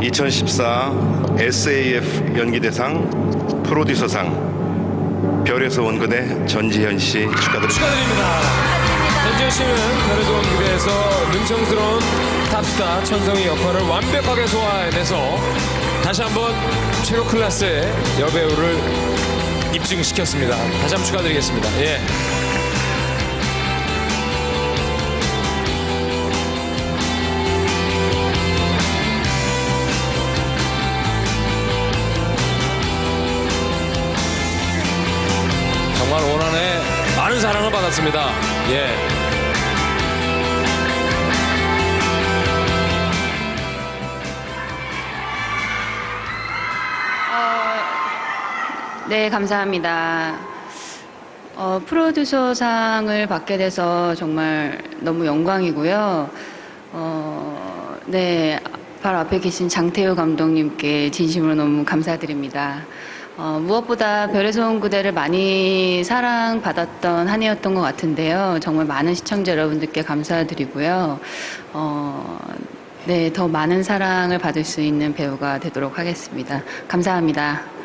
2014 SAF 연기대상 프로듀서상 별에서 온 그대 전지현 씨 축하드립니다. 축하드립니다. 전지현 씨는 별에서 온 무대에서 능청스러운 탑스타 천성의 역할을 완벽하게 소화해내서 다시 한번 최고 클래스의 여배우를 입증시켰습니다. 다시 한번 축하드리겠습니다. 예. 정말 올 한해 많은 사랑을 받았습니다. 예. 네, 감사합니다. 어, 프로듀서상을 받게 돼서 정말 너무 영광이고요. 어, 네, 바로 앞에 계신 장태호 감독님께 진심으로 너무 감사드립니다. 어, 무엇보다 별에서 온 그대를 많이 사랑받았던 한 해였던 것 같은데요. 정말 많은 시청자 여러분들께 감사드리고요. 어, 네, 더 많은 사랑을 받을 수 있는 배우가 되도록 하겠습니다. 감사합니다.